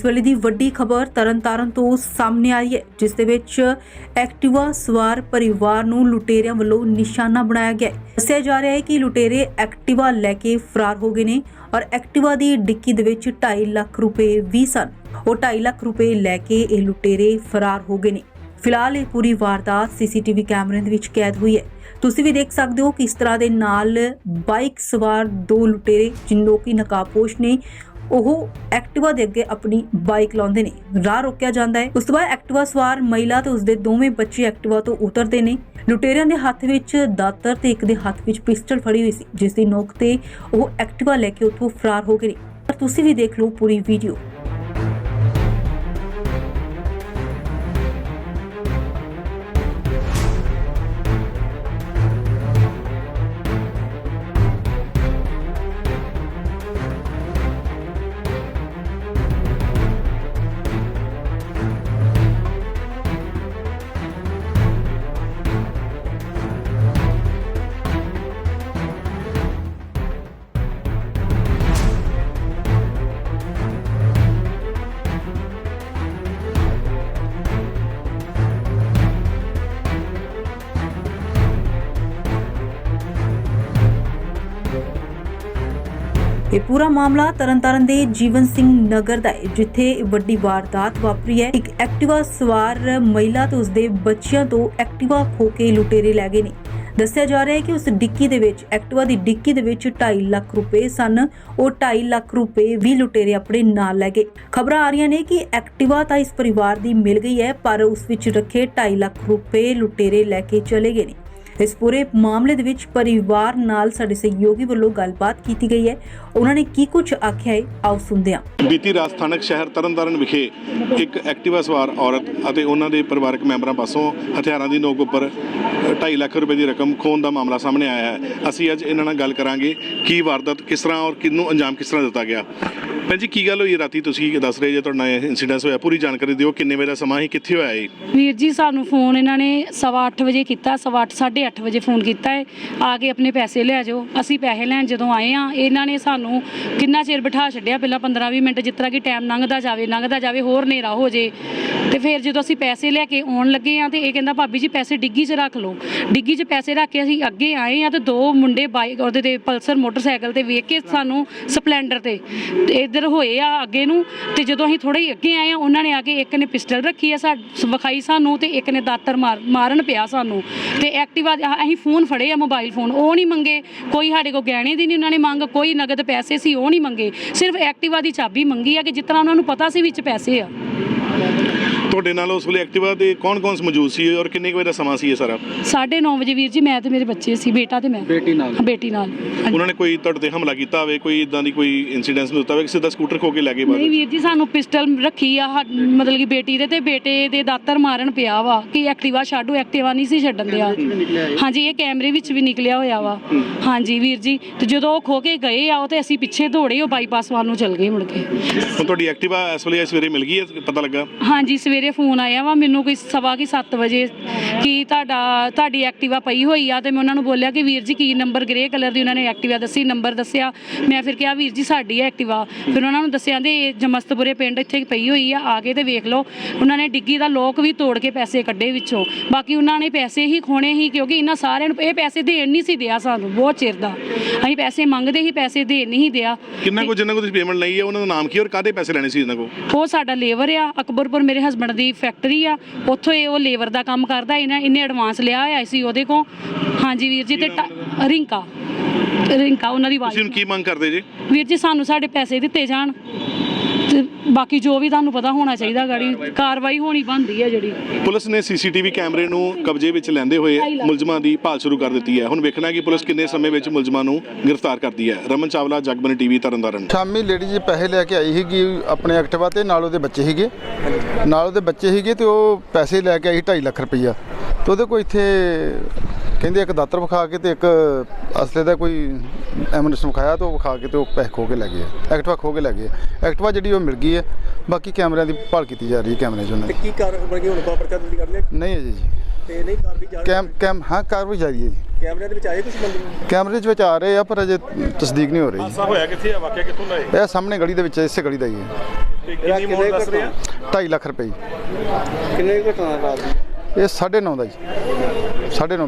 ਇਸ ਵੇਲੇ ਦੀ ਵੱਡੀ ਖਬਰ ਤਰਨਤਾਰਨ ਤੋਂ ਸਾਹਮਣੇ ਆਈ ਹੈ, ਜਿਸ ਦੇ ਵਿੱਚ ਐਕਟਿਵਾ ਸਵਾਰ ਪਰਿਵਾਰ ਨੂੰ ਲੁਟੇਰਿਆਂ ਵੱਲੋਂ ਨਿਸ਼ਾਨਾ ਬਣਾਇਆ ਗਿਆ ਹੈ। ਦੱਸਿਆ ਜਾ ਰਿਹਾ ਹੈ ਕਿ ਲੁਟੇਰੇ ਐਕਟਿਵਾ ਲੈ ਕੇ ਫਰਾਰ ਹੋ ਗਏ ਨੇ ਔਰ ਐਕਟਿਵਾ ਦੀ ਡਿੱਕੀ ਦੇ ਵਿੱਚ 2.5 ਲੱਖ ਰੁਪਏ ਵੀ ਸਨ। ਉਹ 2.5 ਲੱਖ ਰੁਪਏ ਲੈ ਕੇ ਇਹ ਲੁਟੇਰੇ ਫਰਾਰ ਹੋ ਗਏ ਨੇ। ਫਿਲਹਾਲ ਇਹ ਪੂਰੀ ਵਾਰਦਾਤ ਸੀਸੀਟੀਵੀ ਕੈਮਰੇ ਦੇ ਵਿੱਚ ਕੈਦ ਹੋਈ ਹੈ। ਤੁਸੀਂ ਵੀ ਦੇਖ ਸਕਦੇ ਹੋ ਕਿ ਇਸ ਤਰ੍ਹਾਂ ਦੇ ਨਾਲ ਬਾਈਕ ਸਵਾਰ ਦੋ ਲੁਟੇਰੇ ਜਿਨ੍ਹਾਂ ਕੀ ਨਕਾਬਪੋਸ਼ ਨੇ ਉਹ ਐਕਟਿਵਾ ਦੇ ਅੱਗੇ ਆਪਣੀ ਬਾਈਕ ਲਾਉਂਦੇ ਨੇ। ਰਾਹ ਰੋਕਿਆ ਜਾਂਦਾ ਹੈ। ਉਸ ਤੋਂ ਬਾਅਦ ਐਕਟਿਵਾ ਸਵਾਰ ਮਹਿਲਾ ਤੇ ਉਸਦੇ ਦੋਵੇਂ ਬੱਚੇ ਐਕਟਿਵਾ ਤੋਂ ਉਤਰਦੇ ਨੇ। ਲੁਟੇਰਿਆਂ ਦੇ ਹੱਥ ਵਿੱਚ ਦਾਤਰ ਤੇ ਇੱਕ ਦੇ ਹੱਥ ਵਿੱਚ ਪਿਸਟਲ ਫੜੀ ਹੋਈ ਸੀ ਜਿਸ ਦੀ ਨੋਕ ਤੇ ਉਹ ਐਕਟਿਵਾ ਲੈ ਕੇ ਉੱਥੋਂ ਫਰਾਰ ਹੋ ਗਏ ਨੇ। ਪਰ ਤੁਸੀਂ ਵੀ ਦੇਖ ਲਓ ਪੂਰੀ ਵੀਡੀਓ। ਇਹ ਪੂਰਾ ਮਾਮਲਾ ਤਰਨਤਾਰਨ ਦੇ ਜੀਵਨ ਸਿੰਘ ਨਗਰ ਦਾ ਹੈ, ਜਿੱਥੇ ਵੱਡੀ ਵਾਰਦਾਤ ਵਾਪਰੀ ਹੈ। ਇੱਕ ਐਕਟਿਵਾ ਸਵਾਰ ਮਹਿਲਾ ਤੇ ਉਸਦੇ ਬੱਚਿਆਂ ਤੋਂ ਐਕਟਿਵਾ ਖੋ ਕੇ ਲੁਟੇਰੇ ਲੈ ਗਏ ਨੇ। ਦੱਸਿਆ ਜਾ ਰਿਹਾ ਹੈ ਕਿ ਉਸ ਡਿੱਕੀ ਦੇ ਵਿੱਚ, ਐਕਟਿਵਾ ਦੀ ਡਿੱਕੀ ਦੇ ਵਿੱਚ 2.5 ਲੱਖ ਰੁਪਏ ਸਨ। ਉਹ 2.5 ਲੱਖ ਰੁਪਏ ਵੀ ਲੁਟੇਰੇ ਆਪਣੇ ਨਾਲ ਲੈ ਗਏ। ਖਬਰਾਂ ਆ ਰਹੀਆਂ ਨੇ ਕਿ ਐਕਟਿਵਾ ਤਾਂ ਇਸ ਪਰਿਵਾਰ ਦੀ ਮਿਲ ਗਈ ਹੈ, ਪਰ ਉਸ ਵਿੱਚ ਰੱਖੇ 2.5 ਲੱਖ ਰੁਪਏ ਲੁਟੇਰੇ ਲੈ ਕੇ ਚਲੇ ਗਏ ਨੇ। ਇਸ ਪੂਰੇ ਮਾਮਲੇ ਦੇ ਵਿੱਚ ਪਰਿਵਾਰ ਨਾਲ ਸਾਡੇ ਸਹਿਯੋਗੀ ਵੱਲੋਂ ਗੱਲਬਾਤ ਕੀਤੀ ਗਈ ਹੈ। ਉਹਨਾਂ ਨੇ ਕੀ ਕੁਝ ਆਖਿਆ ਹੈ? ਆਓ ਸੁਣਦੇ ਹਾਂ। ਬੀਤੀ ਰਾਤ ਸਥਾਨਕ ਸ਼ਹਿਰ ਤਰਨਤਾਰਨ ਵਿਖੇ ਇੱਕ ਐਕਟਿਵਾ ਸਵਾਰ ਔਰਤ ਅਤੇ ਉਹਨਾਂ ਦੇ ਪਰਿਵਾਰਕ ਮੈਂਬਰਾਂ ਪਾਸੋਂ ਹਥਿਆਰਾਂ ਦੀ ਨੋਕ ਉੱਪਰ 2.5 ਲੱਖ ਰੁਪਏ ਦੀ ਰਕਮ ਖੋਣ ਦਾ ਮਾਮਲਾ ਸਾਹਮਣੇ ਆਇਆ ਹੈ। ਅਸੀਂ ਅੱਜ ਇਹਨਾਂ ਨਾਲ ਗੱਲ ਕਰਾਂਗੇ। ਕੀ ਵਾਰਦਾਤ ਕਿਸ ਤਰ੍ਹਾਂ ਔਰ ਕਿਹਨੂੰ ਅੰਜਾਮ ਕਿਸ ਤਰ੍ਹਾਂ ਦਿੱਤਾ ਗਿਆ? ਭੈਣ ਜੀ ਕੀ ਗੱਲ ਹੋਈ ਰਾਤੀ ਤੁਸੀਂ ਦੱਸ ਰਹੇ ਜੇ ਤੁਹਾਡਾ ਇਨਸੀਡੈਂਸ ਹੋਇਆ ਪੂਰੀ ਜਾਣਕਾਰੀ ਦਿਓ ਕਿੰਨੇ ਵਜੇ ਦਾ ਸਮਾਂ ਸੀ ਕਿੱਥੇ ਹੋਇਆ ਇਹ? ਵੀਰ ਜੀ ਸਾਨੂੰ ਫੋਨ ਇਹਨਾਂ ਨੇ ਸਵਾ ਅੱਠ ਵਜੇ ਕੀਤਾ ਸਵਾ ਅੱਠ, ਸਾਢੇ 8 ਵਜੇ ਫੋਨ ਕੀਤਾ ਹੈ ਆ ਕੇ ਆਪਣੇ ਪੈਸੇ ਲੈ ਜਾਓ ਅਸੀਂ ਪੈਸੇ ਲੈਣ ਜਦੋਂ ਆਏ ਆ ਇਹਨਾਂ ਨੇ ਸਾਨੂੰ ਕਿੰਨਾ ਚਿਰ ਬਿਠਾ ਛੱਡਿਆ ਪਹਿਲਾਂ 15-20 ਮਿੰਟ ਜਿਸ ਤਰ੍ਹਾਂ ਕਿ ਟਾਈਮ ਲੰਘਦਾ ਜਾਵੇ ਲੰਘਦਾ ਜਾਵੇ ਹੋਰ ਹਨੇਰਾ ਹੋ ਜੇ। ਤੇ ਫਿਰ ਜਦੋਂ ਅਸੀਂ ਪੈਸੇ ਲੈ ਕੇ ਆਉਣ ਲੱਗੇ ਆ ਤੇ ਇਹ ਕਹਿੰਦਾ, ਭਾਬੀ ਜੀ, ਪੈਸੇ ਡਿੱਗੀ 'ਚ ਰੱਖ ਲਓ। ਡਿੱਗੀ 'ਚ ਪੈਸੇ ਰੱਖ ਕੇ ਅਸੀਂ ਅੱਗੇ ਆਏ ਆ ਤੇ ਦੋ ਮੁੰਡੇ ਬਾਈਕ ਉਹਦੇ ਤੇ ਪਲਸਰ ਮੋਟਰਸਾਈਕਲ ਤੇ ਵੇਖ ਕੇ ਸਾਨੂੰ ਸਪਲੈਂਡਰ ਤੇ ਤੇ ਇੱਧਰ ਹੋਏ ਆ ਅੱਗੇ ਨੂੰ ਤੇ ਜਦੋਂ ਅਸੀਂ ਥੋੜੇ ਹੀ ਅੱਗੇ ਆਏ ਆ ਉਹਨਾਂ ਨੇ ਆ ਕੇ ਇੱਕ ਨੇ ਪਿਸਟਲ ਰੱਖੀ ਆ ਸਾ, ਵਿਖਾਈ ਸਾਨੂੰ ਤੇ ਇੱਕ ਨੇ ਦਾਤਰ ਮਾਰ, ਮਾਰਨ ਪਿਆ ਸਾਨੂੰ। ਤੇ ਐਕਟਿਵਾ ਦੇ- ਅਸੀਂ ਫੋਨ ਫੜੇ ਆ, ਮੋਬਾਈਲ ਫੋਨ, ਉਹ ਨਹੀਂ ਮੰਗੇ। ਕੋਈ ਸਾਡੇ ਕੋਲ ਗਹਿਣੇ ਦੀ ਨਹੀਂ ਉਹਨਾਂ ਨੇ ਮੰਗ, ਕੋਈ ਨਗਦ ਪੈਸੇ ਸੀ, ਉਹ ਨਹੀਂ ਮੰਗੇ। ਸਿਰਫ ਐਕਟਿਵਾ ਦੀ ਚਾਬੀ ਮੰਗੀ ਆ ਕਿ ਜਿਸ ਤਰ੍ਹਾਂ ਉਹਨਾਂ ਨੂੰ ਪਤਾ ਸੀ ਵਿੱਚ ਪੈਸੇ ਆ। ਤੁਹਾਡੇ ਨਾਲ ਉਸ ਵੇਲੇ ਐਕਟਿਵਾ ਦੇ ਕੌਣ-ਕੌਣ ਮੌਜੂਦ ਸੀ ਔਰ ਕਿੰਨੇ ਕੁ ਵਜੇ ਦਾ ਸਮਾਂ ਸੀ ਇਹ ਸਾਰਾ? 9:30 ਵਜੇ ਵੀਰ ਜੀ ਮੈਂ ਤੇ ਮੇਰੇ ਬੱਚੇ ਸੀ ਬੇਟਾ ਤੇ ਮੈਂ। ਬੇਟੀ ਨਾਲ। ਬੇਟੀ ਨਾਲ ਹਾਂਜੀ। ਉਹਨਾਂ ਨੇ ਕੋਈ ਤੁਹਾਡੇ ਤੇ ਹਮਲਾ ਕੀਤਾ ਹੋਵੇ ਕੋਈ ਇਦਾਂ ਦੀ ਕੋਈ ਇਨਸੀਡੈਂਸ ਦਿੱਤਾ ਹੋਵੇ ਕਿ ਸਿੱਧਾ ਸਕੂਟਰ ਖੋ ਕੇ ਲੈ ਗਏ ਬਾਅਦ ਨਹੀਂ? ਵੀਰ ਜੀ ਸਾਨੂੰ ਪਿਸਟਲ ਰੱਖੀ ਆ ਹਾ- ਮਤਲਬ ਕਿ ਬੇਟੀ ਦੇ ਤੇ ਬੇਟੇ ਦੇ ਦਾਤਰ ਮਾਰਨ ਪਿਆ ਵਾ ਕਿ ਐਕਟਿਵਾ ਛੱਡੋ ਐਕਟਿਵਾ ਨਹੀਂ ਸੀ ਛੱਡਣ ਦਿਆ। ਹਾਂਜੀ ਇਹ ਕੈਮਰੇ ਵਿੱਚ ਵੀ ਨਿਕਲਿਆ ਹੋਇਆ ਵਾ। ਹਾਂਜੀ ਵੀਰ ਜੀ ਤੇ ਜਦੋਂ ਉਹ ਖੋ ਕੇ ਗਏ ਆ ਉਹ ਤੇ ਅਸੀਂ ਪਿੱਛੇ ਦੌੜੇ ਉਹ ਬਾਈਪਾਸ ਵੱਲ ਨੂੰ ਚਲ ਗਏ ਮੁੜ ਕੇ। ਹੁਣ ਤੁਹਾਡੀ ਐਕਟਿਵਾ ਇਸ ਵੇਲੇ ਸਵੇਰੇ ਮਿਲ ਗਈ ਹੈ ਪਤਾ ਲੱਗਾ? ਹਾਂਜੀ ਸਵੇਰੇ ਫੋਨ ਆਇਆ ਵਾ ਮੈਨੂੰ ਕੋਈ ਸਵਾ ਕੀ 7 ਵਜੇ ਕਿ ਤੁਹਾਡਾ ਤੁਹਾਡੀ ਐਕਟਿਵਾ ਪਈ ਹੋਈ ਆ ਤੇ ਮੈਂ ਉਹਨਾਂ ਨੂੰ ਬੋਲਿਆ ਕਿ ਵੀਰ ਜੀ ਕੀ ਨੰਬਰ ਗ੍ਰੇ ਕਲਰ ਦੀ ਉਹਨਾਂ ਨੇ ਐਕਟਿਵਾ ਦੱਸੀ ਨੰਬਰ ਦੱਸਿਆ। ਮੈਂ ਫਿਰ ਕਿਹਾ ਵੀਰ ਜੀ ਸਾਡੀ ਹੈ ਐਕਟਿਵਾ। ਫਿਰ ਉਹਨਾਂ ਨੂੰ ਦੱਸਿਆ ਦੇ ਜਮਸਤਪੁਰੇ ਪਿੰਡ ਇੱਥੇ ਪਈ ਹੋਈ ਆ ਆ ਕੇ ਤੇ ਵੇਖ ਲਓ। ਉਹਨਾਂ ਨੇ ਡਿੱਗੀ ਦਾ ਲੋਕ ਵੀ ਤੋੜ ਕੇ ਪੈਸੇ ਕੱਢੇ ਵਿੱਚੋਂ। ਬਾਕੀ ਉਹਨਾਂ ਨੇ ਪੈਸੇ ਹੀ ਖੋਣੇ ਸੀ ਕਿਉਂਕਿ ਇਹਨਾਂ ਸਾਰਿਆਂ ਨੂੰ ਇਹ ਪੈਸੇ ਦੇਣ ਨਹੀਂ ਸੀ ਦਿਆ ਸਾਨੂੰ ਬਹੁਤ ਚਿਰ ਦਾ। ਅਸੀਂ ਪੈਸੇ ਮੰਗਦੇ ਸੀ ਪੈਸੇ ਦੇਣ ਨਹੀਂ ਦਿਆ। ਕਿੰਨਾ ਕੋ ਜਿੰਨਾ ਕੋ ਤੁਸੀਂ ਪੇਮੈਂਟ ਲਈ ਹੈ ਉਹਨਾਂ ਦਾ ਨਾਮ ਕੀ ਔਰ ਕਾਹਦੇ ਪੈਸੇ ਲੈਣੇ ਸੀ ਇਹਨਾਂ ਕੋ? ਉਹ ਸਾਡਾ ਲੇਬਰ ਆ ਅਕਬਰਪੁਰ ਮੇਰੇ ਹਸਬੰਡ ਦੀ ਫੈਕਟਰੀ ਆ ਉੱਥੋਂ ਇਹ ਉਹ ਲੇਬਰ ਦਾ ਕੰਮ ਕਰਦਾ ਇਹਨਾਂ ਇਹਨੇ ਐਡਵਾਂਸ ਲਿਆ ਹੋਇਆ ਸੀ ਉਹਦੇ ਕੋਲ। ਹਾਂਜੀ ਵੀਰ ਜੀ ਤੇ ਟ- ਰਿੰਕਾ ਰਿੰਕਾ ਉਹਨਾਂ ਦੀ ਤੁਸੀਂ ਹੁਣ ਵਾਈਫ ਕੀ ਮੰਗ ਕਰਦੇ ਜੀ? ਵੀਰ ਜੀ ਸਾਨੂੰ ਸਾਡੇ ਪੈਸੇ ਦਿੱਤੇ ਜਾਣ। ਤੇ ਬਾਕੀ ਜੋ ਵੀ ਤੁਹਾਨੂੰ ਪਤਾ ਹੋਣਾ ਚਾਹੀਦਾ ਗਾੜੀ ਕਾਰਵਾਈ ਹੋਣੀ ਬਣਦੀ ਹੈ ਜਿਹੜੀ। ਪੁਲਿਸ ਨੇ ਸੀਸੀਟੀਵੀ ਕੈਮਰੇ ਨੂੰ ਕਬਜ਼ੇ ਵਿੱਚ ਲੈਂਦੇ ਹੋਏ ਮੁਲਜ਼ਮਾਂ ਦੀ ਭਾਲ ਸ਼ੁਰੂ ਕਰ ਦਿੱਤੀ ਹੈ। ਹੁਣ ਵੇਖਣਾ ਕਿ ਪੁਲਿਸ ਕਿੰਨੇ ਸਮੇਂ ਵਿੱਚ ਮੁਲਜ਼ਮਾਂ ਨੂੰ ਗ੍ਰਿਫਤਾਰ ਕਰਦੀ ਹੈ। ਰਮਨ ਚਾਵਲਾ ਜਗਬਨੀ ਟੀਵੀ ਤਰਨਤਾਰਨ। ਸ਼ਾਮੀ ਲੇਡੀ ਜੀ ਪੈਸੇ ਲੈ ਕੇ ਆਈ ਸੀਗੀ ਆਪਣੇ ਐਕਟਿਵਾ ਤੇ ਨਾਲ ਉਹਦੇ ਬੱਚੇ ਸੀਗੇ। ਨਾਲ ਉਹਦੇ ਬੱਚੇ ਸੀਗੇ ਤੇ ਉਹ ਪੈਸੇ ਲੈ ਕੇ ਆਈ 2.5 ਲੱਖ ਰੁਪਈਆ। ਤੇ ਉਹਦੇ ਕੋਲ ਇੱਥੇ ਕਹਿੰਦੇ ਇੱਕ ਦਾਤਰ ਵਿਖਾ ਕੇ ਤੇ ਇੱਕ ਅਸਲੇ ਦਾ ਕੋਈ ਐਮਨੈਸ ਵਿਖਾਇਆ ਤੇ ਉਹ ਵਿਖਾ ਕੇ ਤੇ ਉਹ ਪੈਸੇ ਖੋ ਕੇ ਲੈ ਗਏ ਐਕਟਿਵਾ ਖੋ ਕੇ ਲੈ ਗਏ ਐਕਟਿਵਾ ਜਿਹੜੀ ਉਹ ਮਿਲ ਗਈ ਹੈ ਬਾਕੀ ਕੈਮਰਿਆਂ ਦੀ ਭਾਲ ਕੀਤੀ ਜਾ ਰਹੀ ਹੈ ਕੈਮਰੇ 'ਚ ਉਹਨਾਂ ਤੇ ਦੀ ਕੀ ਕਾਰ ਬਣ ਗਈ? ਹੁਣ ਕੋ ਪਰਚਾ ਦਰਜ ਕਰ ਲਿਆ? ਨਹੀਂ ਅਜੇ ਜੀ। ਤੇ ਨਹੀਂ ਕਾਰ ਵੀ ਜਾ ਕੈਮ ਕੈਮ ਹਾਂ ਕਾਰਵਾਈ ਜਾਰੀ ਹੈ ਜੀ। ਕੈਮਰਿਆਂ ਦੇ ਵਿੱਚ ਆਏ ਕੁਝ ਬੰਦੇ? ਕੈਮਰੇ 'ਚ ਵਿੱਚ ਆ ਰਹੇ ਆ ਪਰ ਅਜੇ ਤਸਦੀਕ ਨਹੀਂ ਹੋ ਰਹੀ ਹੋਇਆ ਕਿੱਥੇ ਆ? ਵਾਕਿਆ ਕਿੱਥੋਂ ਦਾ ਇਹ? ਸਾਹਮਣੇ ਗਲੀ ਦੇ ਵਿੱਚ ਹੈ, ਇਸੇ ਗਲੀ ਦਾ ਹੀ ਹੈ। ਕਿੰਨੀ ਮੋੜ ਦੱਸ ਰਿਹਾ 2.5 ਲੱਖ ਰੁਪਏ ਜੀ। ਕਿੰਨੇ ਘਟਨਾ ਰਾਤ ਦੀ? ਇਹ 9.5 ਦਾ ਜੀ। 9.5